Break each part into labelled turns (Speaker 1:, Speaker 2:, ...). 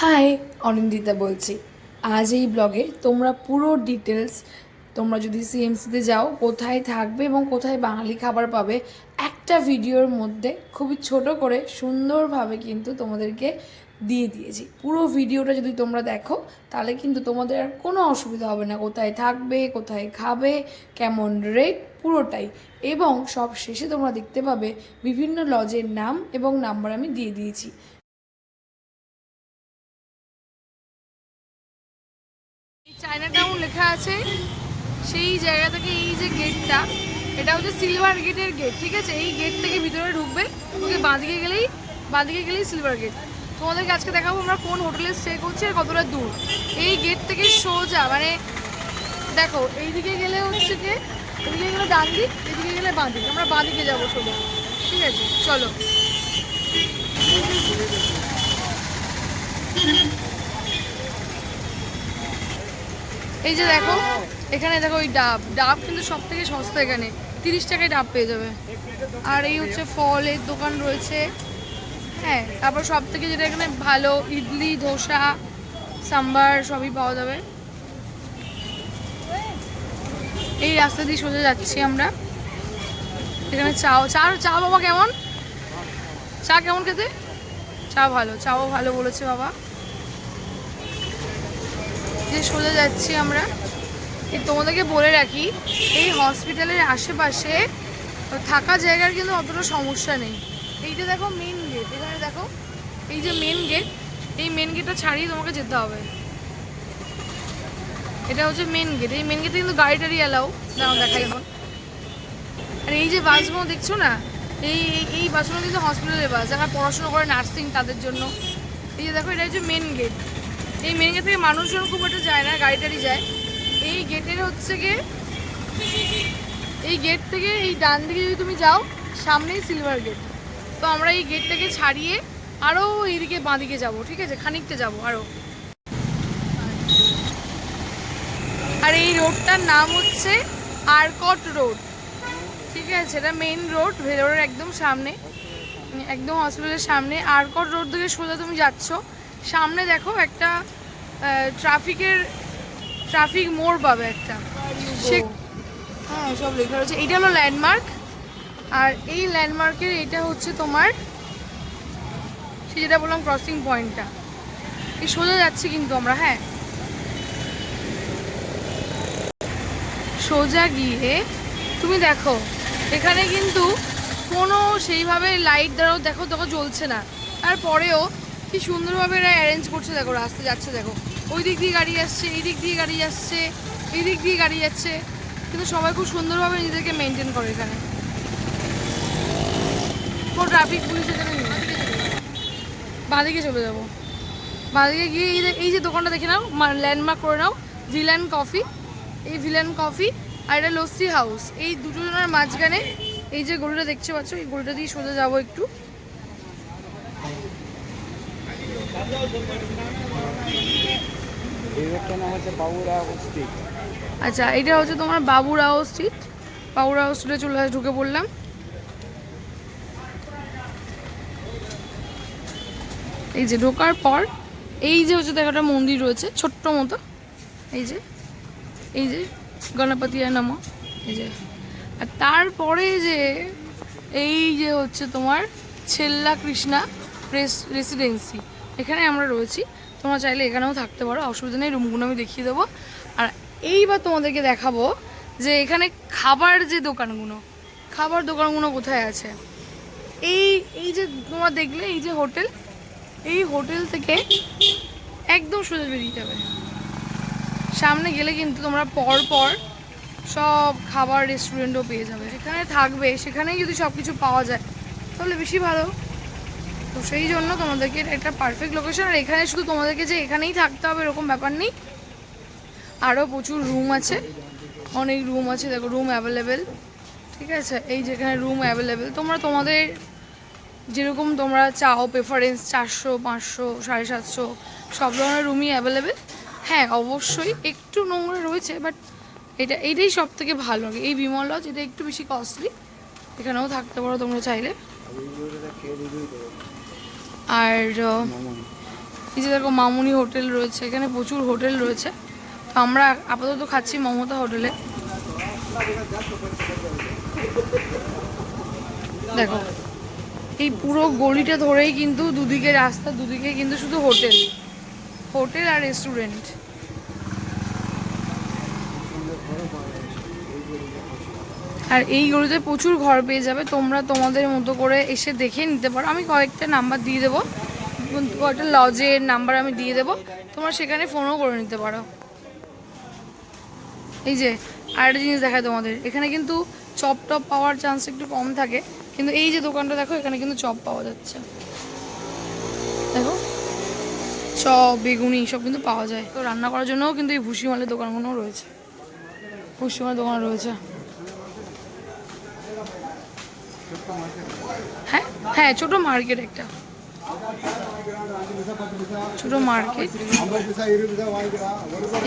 Speaker 1: High, Anindita বলছি। আজ এই ব্লগে তোমরা পুরো ডিটেলস তোমরা যদি সিএমসিতে যাও, কোথায় থাকবে এবং কোথায় বাঙালি খাবার পাবে, একটা ভিডিওর মধ্যে খুবই ছোট করে সুন্দরভাবে কিন্তু তোমাদেরকে দিয়ে দিয়েছি। পুরো ভিডিওটা যদি তোমরা দেখো, তাহলে কিন্তু তোমাদের আর কোনো অসুবিধা হবে না। কোথায় থাকবে, কোথায় খাবে, কেমন রেট পুরোটাই। এবং সব শেষে তোমরা দেখতে পাবে বিভিন্ন লজের নাম এবং নাম্বার আমি দিয়ে দিয়েছি। চায়না টাউন লেখা আছে। সেই জায়গা থেকে এই যে গেটটা এটা হচ্ছে সিলভার গেটের গেট ঠিক আছে? এই গেট থেকে ভিতরে ঢুকবে। ওকে, বাঁদিকে গেলেই বাঁদিকে গেলেই সিলভার গেট তোমাদেরকে আজকে দেখাবো আমরা কোন হোটেলে স্টে করছি আর কতটা দূর। এই গেট থেকে সোজা মানে দেখো, এইদিকে গেলে হচ্ছে যে এদিকে গেলে ডান দিক এদিকে গেলে বাঁ দিক আমরা বাঁ দিকে যাব সোজা, ঠিক আছে? চলো। এই যে দেখো, এখানে দেখো ওই ডাব। ডাব কিন্তু সব থেকে সস্তা এখানে। তিরিশ টাকায় ডাব পেয়ে যাবে। আর এই হচ্ছে ফলের দোকান রয়েছে। হ্যাঁ তারপর সব থেকে যেটা এখানে ভালো, ইডলি, ধোসা, সাম্বার সবই পাওয়া যাবে। এই রাস্তা দিয়ে সোজা যাচ্ছি আমরা। এখানে চাও চা চা বাবা কেমন? চা কেমন খেতে? চা ভালো চাও ভালো বলেছে বাবা। যে সোজা যাচ্ছি আমরা তোমাদেরকে বলে রাখি, এই হসপিটালের আশেপাশে থাকা জায়গার কিন্তু অতটা সমস্যা নেই। এইটা দেখো মেন গেট এখানে দেখো, এই যে মেন গেট এই মেন গেটটা ছাড়িয়ে তোমাকে যেতে হবে। এটা হচ্ছে মেন গেট এই মেন গেটে কিন্তু গাড়ি টাড়ি অ্যালাউ দাঁড়াও দেখাই এখন। আর এই যে বাসগুলো দেখছ না, এই- এই বাসগুলো কিন্তু হসপিটালের বাস, যারা পড়াশোনা করে নার্সিং তাদের জন্য। এই যে দেখো, এটা হচ্ছে মেন গেট এই মেন গেট থেকে মানুষজন খুব একটা যায় না গাড়ি টাড়ি যায়। এই গেটের হচ্ছে গিয়ে, এই গেট থেকে এই ডান দিকে যদি তুমি যাও, সামনেই সিলভার গেট তো আমরা এই গেটটাকে ছাড়িয়ে আরও এইদিকে বাঁদিকে যাব, ঠিক আছে? খানিকটা যাব আরও আর এই রোডটার নাম হচ্ছে আরকট রোড ঠিক আছে? এটা মেইন রোড ভেলোরের একদম সামনে। একদম হসপিটালের সামনে। আরকট রোড থেকে সোজা তুমি যাচ্ছ। সামনে দেখো একটা ট্রাফিকের, ট্রাফিক মোড় পাবে একটা। সে হ্যাঁ সব লেখা রয়েছে। এইটা হলো ল্যান্ডমার্ক আর এই ল্যান্ডমার্কের এটা হচ্ছে তোমার, সে যেটা বললাম ক্রসিং পয়েন্টটা এই সোজা যাচ্ছি কিন্তু আমরা হ্যাঁ। সোজা গিয়ে তুমি দেখো, এখানে কিন্তু কোনো সেইভাবে লাইট দ্বারাও দেখো দেখো জ্বলছে না। তারপরেও কি সুন্দরভাবে এরা অ্যারেঞ্জ করছে, দেখো রাস্তা যাচ্ছে, দেখো। ওই দিক দিয়ে গাড়ি আসছে, এই দিক দিয়ে গাড়ি আসছে, এই দিক দিয়ে গাড়ি যাচ্ছে কিন্তু সবাই খুব সুন্দরভাবে নিজেদেরকে মেনটেন করে এখানে। ট্রাফিক পুলিশ এখানে নেই বাঁদিকে চলে যাব। বাঁদিকে গিয়ে এই যে- দোকানটা দেখে নাও ল্যান্ডমার্ক করে নাও ভিলান কফি এই ভিলান কফি আর এটা লস্যি হাউস এই দুটো জনের মাঝখানে এই যে গরুটা দেখতে পাচ্ছ, এই গরুটা দিয়ে সোজা যাব একটু
Speaker 2: এই রোডটার নাম হচ্ছে বাবুরা স্ট্রিট
Speaker 1: আচ্ছা এটা হচ্ছে তোমার বাবুরাও স্ট্রিট বাবুরাও স্ট্রিটে চলে আসে ঢুকে পড়লাম। এই যে ঢোকার পর, এই যে হচ্ছে দেখো মন্দির রয়েছে, ছোট্ট মতো। এই যে এই যে গণপতি নাম। এই যে, আর তারপরে যে এই যে হচ্ছে তোমার ছেল্লা কৃষ্ণা রেস- রেসিডেন্সি এখানে আমরা রয়েছি। তোমরা চাইলে এখানেও থাকতে পারো, অসুবিধা নেই, রুমগুলো আমি দেখিয়ে দেবো। আর এইবার তোমাদেরকে দেখাবো যে এখানে খাবার যে দোকানগুলো, খাবার দোকানগুলো কোথায় আছে? এই এই যে তোমরা দেখলে, এই যে হোটেল, এই হোটেল থেকে একদম সোজা বেরিয়ে যাবে। সামনে গেলে কিন্তু তোমরা পর পর সব খাবার রেস্টুরেন্টও পেয়ে যাবে। যেখানে থাকবে, সেখানেই যদি সব কিছু পাওয়া যায়, তাহলে বেশি ভালো। তো সেই জন্য তোমাদেরকে একটা পারফেক্ট লোকেশন আর এখানে শুধু তোমাদেরকে যে এখানেই থাকতে হবে এরকম ব্যাপার নেই। আরও প্রচুর রুম আছে। অনেক রুম আছে। দেখো রুম অ্যাভেলেবেল ঠিক আছে? এই যেখানে রুম অ্যাভেলেবেল তোমরা তোমাদের যেরকম তোমরা চাও প্রেফারেন্স চারশো, পাঁচশো, সাড়ে সাতশো, সব ধরনের রুমই অ্যাভেলেবেল হ্যাঁ অবশ্যই একটু নোংরা রয়েছে বাট এটা এইটাই সব থেকে ভালো। লাগে এই বিমল লজ এটা একটু বেশি কস্টলি এখানেও থাকতে পারো তোমরা চাইলে।
Speaker 2: আর এই
Speaker 1: যে দেখো মামুনি হোটেল রয়েছে, এখানে প্রচুর হোটেল রয়েছে। তো আমরা আপাতত খাচ্ছি মমতা হোটেলে। দেখো, এই পুরো গলিটা ধরেই কিন্তু দুদিকে রাস্তা, দুদিকে কিন্তু শুধু হোটেল। হোটেল আর রেস্টুরেন্ট। আর এই গলিতে প্রচুর ঘর পেয়ে যাবে। তোমরা তোমাদের মতো করে এসে দেখে নিতে পারো। আমি কয়েকটা নাম্বার দিয়ে দেবো। কয়েকটা লজের নাম্বার আমি দিয়ে দেবো। তোমরা সেখানে ফোনও করে নিতে পারো। এই যে, আরেকটা জিনিস দেখায় তোমাদের। এখানে কিন্তু চপ টপ পাওয়ার চান্স একটু কম থাকে। কিন্তু এই যে দোকানটা দেখো, এখানে কিন্তু চপ পাওয়া যাচ্ছে। দেখো, চপ, বেগুনি সব কিন্তু পাওয়া যায়। তো রান্না করার জন্যও কিন্তু এই ভুসিমালের দোকানগুলো রয়েছে। ভুসিমালের দোকান রয়েছে। হ্যাঁ হ্যাঁ ছোট মার্কেট একটা। ছোট মার্কেট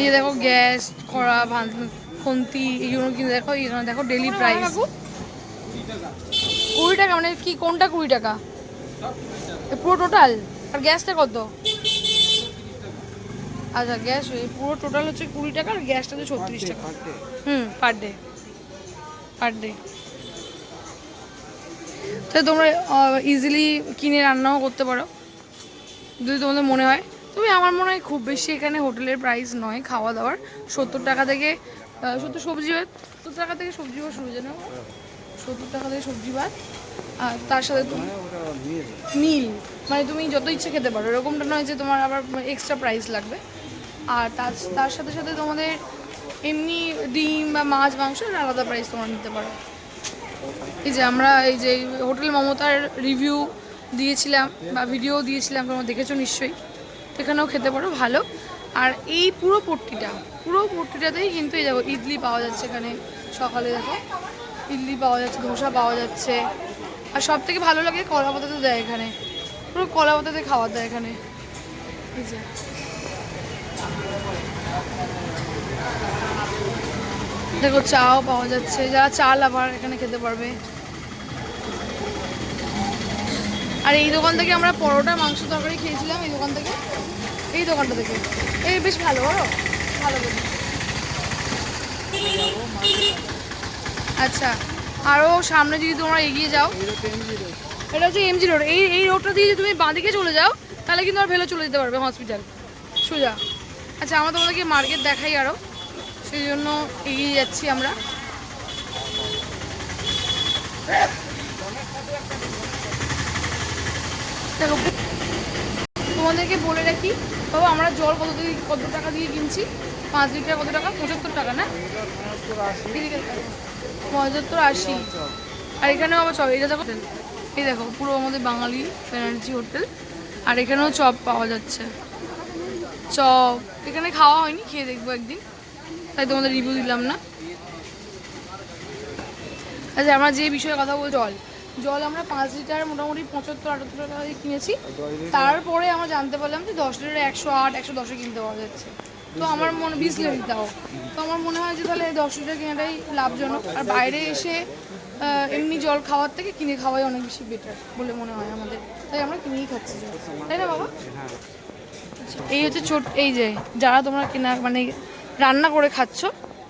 Speaker 1: এই দেখো গ্যাস ভান খন্তি এইগুলো কিন্তু দেখো এখানে দেখো ডেলি প্রাইস কুড়ি টাকা মানে কি কোনটা কুড়ি টাকা? পুরো টোটাল আর গ্যাসটা কত? আচ্ছা গ্যাস পুরো টোটাল হচ্ছে কুড়ি টাকা আর গ্যাসটা হচ্ছে ছত্রিশ টাকা। হুম পার ডে পার ডে তো তোমরা ইজিলি কিনে রান্নাও করতে পারো। যদি তোমাদের মনে হয়। তবে আমার মনে হয় খুব বেশি এখানে হোটেলের প্রাইস নয় খাওয়া দাওয়ার সত্তর টাকা থেকে সত্তর সবজি ভাত সত্তর টাকা থেকে সবজি ভাত শুরু জানো? সত্তর টাকা থেকে সবজি ভাত। আর তার সাথে তুমি
Speaker 2: ওটা
Speaker 1: মিল। মানে তুমি যত ইচ্ছে খেতে পারো। এরকমটা নয় যে তোমার আবার এক্সট্রা প্রাইস লাগবে। আর তার তার সাথে সাথে তোমাদের এমনি ডিম বা মাছ মাংস আলাদা প্রাইস তোমরা নিতে পারো। এই যে আমরা এই যে হোটেল মমতার রিভিউ দিয়েছিলাম বা ভিডিও দিয়েছিলাম, তোমরা দেখেছ নিশ্চয়ই। এখানেও খেতে পারো, ভালো। আর এই পুরো পট্টিটা, পুরো পট্টিটাতেই কিন্তু এই দেখো ইডলি পাওয়া যাচ্ছে এখানে সকালে, দেখো। ইডলি পাওয়া যাচ্ছে, ধোসা পাওয়া যাচ্ছে। আর সব থেকে ভালো লাগে কলা পাতাতে দেয় এখানে। পুরো কলা পাতাতে খাবার দেয় এখানে। এই যে। দেখো চাও পাওয়া যাচ্ছে। যারা চাল আবার এখানে খেতে পারবে। আর এই দোকান থেকে আমরা পরোটা, মাংস তরকারি খেয়েছিলাম এই দোকান থেকে। এই দোকানটা থেকে। এই বেশ ভালো ভালো আচ্ছা আরও সামনে যদি তোমরা এগিয়ে যাও, এটা হচ্ছে এমজি রোড এই এই রোডটা দিয়ে যদি তুমি বাঁদিকে চলে যাও, তাহলে কিন্তু আর ভেলো চলে যেতে পারবে হসপিটাল সোজা। আচ্ছা আমরা তোমাদেরকে মার্কেট দেখাই আরও সেই জন্য এগিয়ে যাচ্ছি আমরা। তোমাদেরকে বলে রাখি, বাবা, আমরা জল কত কত টাকা দিয়ে কিনছি? পাঁচ লিটার কত টাকা? পঁচাত্তর টাকা, না? পঁচাত্তর আশি। আর এখানেও আবার চপ এটা দেখো, এই দেখো, পুরো আমাদের বাঙালি ব্যানার্জি হোটেল আর এখানেও চপ পাওয়া যাচ্ছে। চপ, এখানে খাওয়া হয়নি, খেয়ে দেখব একদিন। তাই তোমাদের রিভিউ দিলাম না। আচ্ছা আমরা যে বিষয়ে কথা বল জল। জল আমরা পাঁচ লিটার মোটামুটি পঁচাত্তর আটাত্তর টাকা দিয়ে কিনেছি। তারপরে আমরা জানতে পারলাম যে দশ লিটার একশো আট একশো দশে কিনতে পাওয়া যাচ্ছে। তো আমার মনে বিশ লিটার দাও তো আমার মনে হয় যে তাহলে দশ লিটার কেনাটাই লাভজনক। আর বাইরে এসে এমনি জল খাওয়ার থেকে কিনে খাওয়াই অনেক বেশি বেটার বলে মনে হয় আমাদের। তাই আমরা কিনেই খাচ্ছি জল। তাই না বাবা? আচ্ছা, এই হচ্ছে ছোট এই যে যারা তোমরা কেনা মানে রান্না করে খাচ্ছ,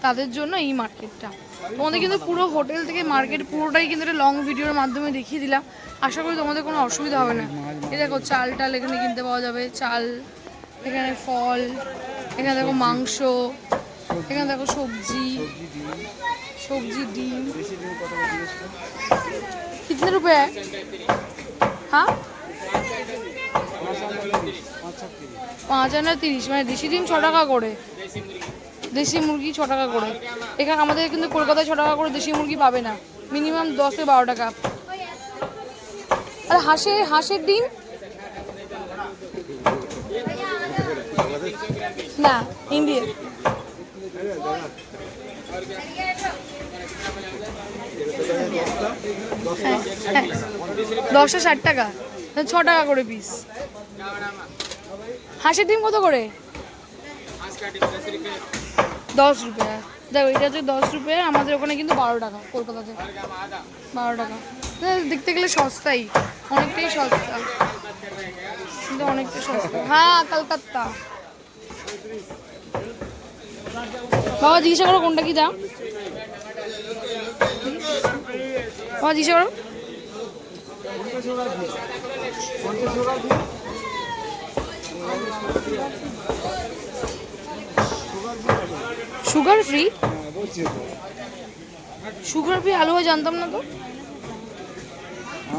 Speaker 1: তাদের জন্য এই মার্কেটটা। তোমাদের কিন্তু পুরো হোটেল থেকে মার্কেট, পুরোটাই কিন্তু একটা লং ভিডিওর মাধ্যমে দেখিয়ে দিলাম। আশা করি তোমাদের কোনো অসুবিধা হবে না। এই দেখো, চাল টাল এখানে কিনতে পাওয়া যাবে। চাল, এখানে ফল, এখানে দেখো মাংস, এখানে দেখো সবজি সবজি, ডিম। কিতনে রুপে? হ্যাঁ?
Speaker 2: পাঁচ আনা তিরিশ
Speaker 1: মানে দেশি ডিম ছ টাকা করে। দেশি মুরগি ছ টাকা করে। এখানে আমাদের কিন্তু কলকাতায় ছ টাকা করে দেশি মুরগি পাবে না। মিনিমাম দশ থেকে বারো টাকা। আর হাঁসের হাঁসের ডিম? না ইন্ডিয়ান হ্যাঁ। দশটা ষাট টাকা। ছ টাকা করে পিস হাঁসের ডিম কত করে? দশ রুপিয়া দেখো, এটা হচ্ছে দশ রুপিয়া আমাদের ওখানে কিন্তু বারো টাকা কলকাতাতে। বারো টাকা। দেখতে গেলে সস্তাই। অনেকটাই সস্তা। কিন্তু অনেকটাই সস্তা। হ্যাঁ কলকাতা। বাবা, জিজ্ঞাসা করো কোনটা কি দাম? বাবা, জিজ্ঞাসা করো। সুগার ফ্রি সুগার ফ্রি আলু হয় জানতাম না তো?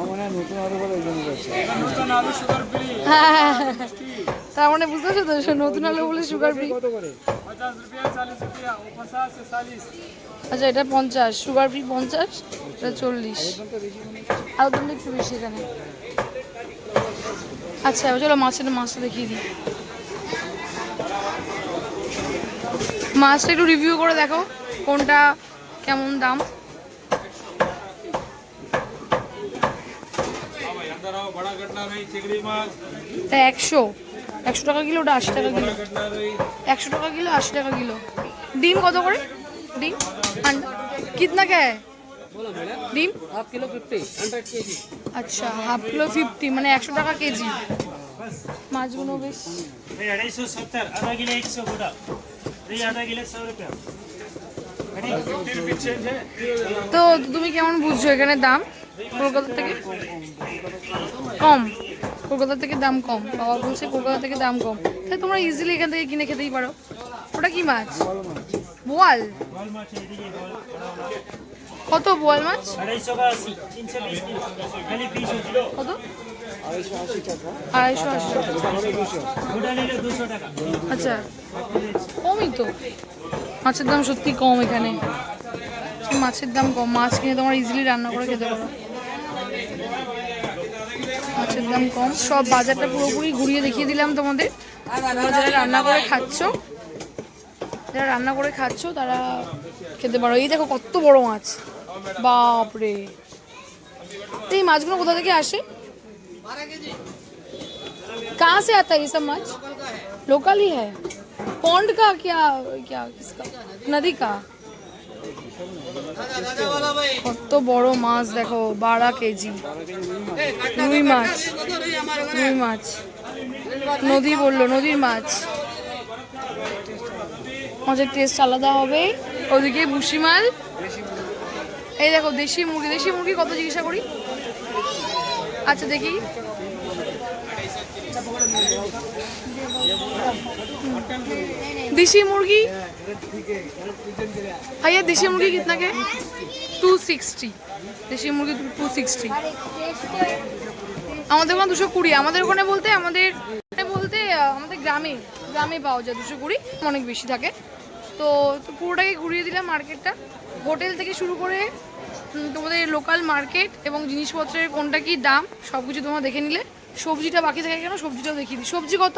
Speaker 2: মনে
Speaker 1: তার মানে বুঝতে পারছ তো সে নতুন আলু বলে সুগার ফ্রি আচ্ছা এটা পঞ্চাশ সুগার ফ্রি পঞ্চাশ এটা চল্লিশ।
Speaker 2: দামটা মনে
Speaker 1: আলুদমটা একটু বেশি এখানে। আচ্ছা চলো মাছের মাছটা দেখিয়ে দিই। মাছটা একটু রিভিউ করে দেখো কোনটা কেমন দাম। একশো একশো টাকা কিলো ওটা আশি টাকা কিলো। একশো টাকা কিলো, আশি টাকা কিলো। ডিম কত করে? ডিম? কিতনা কে ডিম?
Speaker 3: হাফ ফিফটি
Speaker 1: আচ্ছা হাফ কিলো ফিফটি মানে একশো টাকা কেজি। মাছগুলো বেশ।
Speaker 4: আড়াইশো সত্তর, আধা কিলো একশো গোটা।
Speaker 1: তো তুমি কেমন বুঝছ এখানে দাম? কলকাতা থেকে? কম। কলকাতা থেকে দাম কম। বাবা বলছে কলকাতা থেকে দাম কম। তাই তোমরা ইজিলি এখান থেকে কিনে খেতেই পারো। ওটা কি মাছ? বোয়াল। কত বোয়াল মাছ? কত? আচ্ছা কমই তো। মাছের দাম সত্যি কম এখানে। মাছের দাম কম। মাছ কিনে তোমার ইজিলি রান্না করে খেতে পারো। মাছের দাম কম। সব বাজারটা পুরোপুরি ঘুরিয়ে দেখিয়ে দিলাম তোমাদের। যারা রান্না করে খাচ্ছ, যারা রান্না করে খাচ্ছ, তারা খেতে পারো। এই দেখো কত বড় মাছ। বাপরে। এই মাছগুলো কোথা থেকে আসে? कहाँ से आता है ये सब माछ लोकल ही है पौंड का क्या क्या किसका नदी का কত বড় মাছ দেখো বারো কেজি রুই মাছ রুই মাছ নদী বললো নদীর মাছ মাছের টেস্ট আলাদা হবে ওদিকে ভুসি মাল এই দেখো দেশি মুরগি দেশি মুরগি কত জিজ্ঞাসা করি আচ্ছা দেখি देशी मुर्गी भैया देशी मुर्गी कितना के टू सिक्सटी দেশি মুরগি টু সিক্সটি আমাদের ওখানে দুশো কুড়ি আমাদের ওখানে বলতে আমাদের ওখানে বলতে আহ, আমাদের গ্রামে গ্রামে পাওয়া যায় দুশো কুড়ি অনেক বেশি থাকে তো তো পুরোটাকে ঘুরিয়ে দিলাম মার্কেটটা হোটেল থেকে শুরু করে উম, তোমাদের লোকাল মার্কেট এবং জিনিসপত্রের কোনটা কি দাম সব কিছু তোমরা দেখে নিলে সবজিটা বাকি থাকে কেন সবজিটাও দেখিয়ে দিই সবজি কত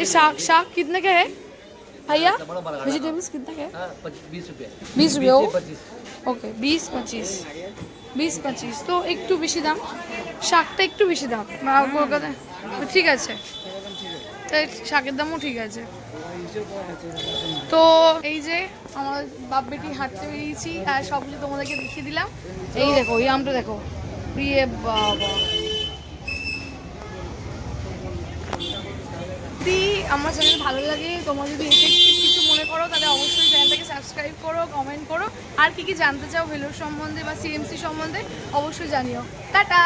Speaker 1: ये साग साग कितने का है भैया वेजिटेबल्स कितने का है
Speaker 3: बीस रुपये
Speaker 1: बीस रुपये ओ
Speaker 3: पच्चीस
Speaker 1: ওকে বিশ পঁচিশ বিশ পঁচিশ তো একটু বেশি দাম শাকটা একটু বেশি দাম বা কলকাতায় তো ঠিক আছে তাই শাকের দামও ঠিক আছে তো এই যে আমার বাপ বেটি হাঁটতে বেরিয়েছি, আর সব কিছু তোমাদেরকে দেখিয়ে দিলাম। এই দেখো, এই আমটা দেখো। প্রিয়ে বাবা। যদি আমার চ্যানেল ভালো লাগে, তোমরা যদি কিছু মনে করো, তাহলে অবশ্যই চ্যানেলটাকে সাবস্ক্রাইব করো কমেন্ট করো। আর কি কি জানতে চাও ভেলোর সম্বন্ধে বা সিএমসি সম্বন্ধে, অবশ্যই জানিও। টাটা!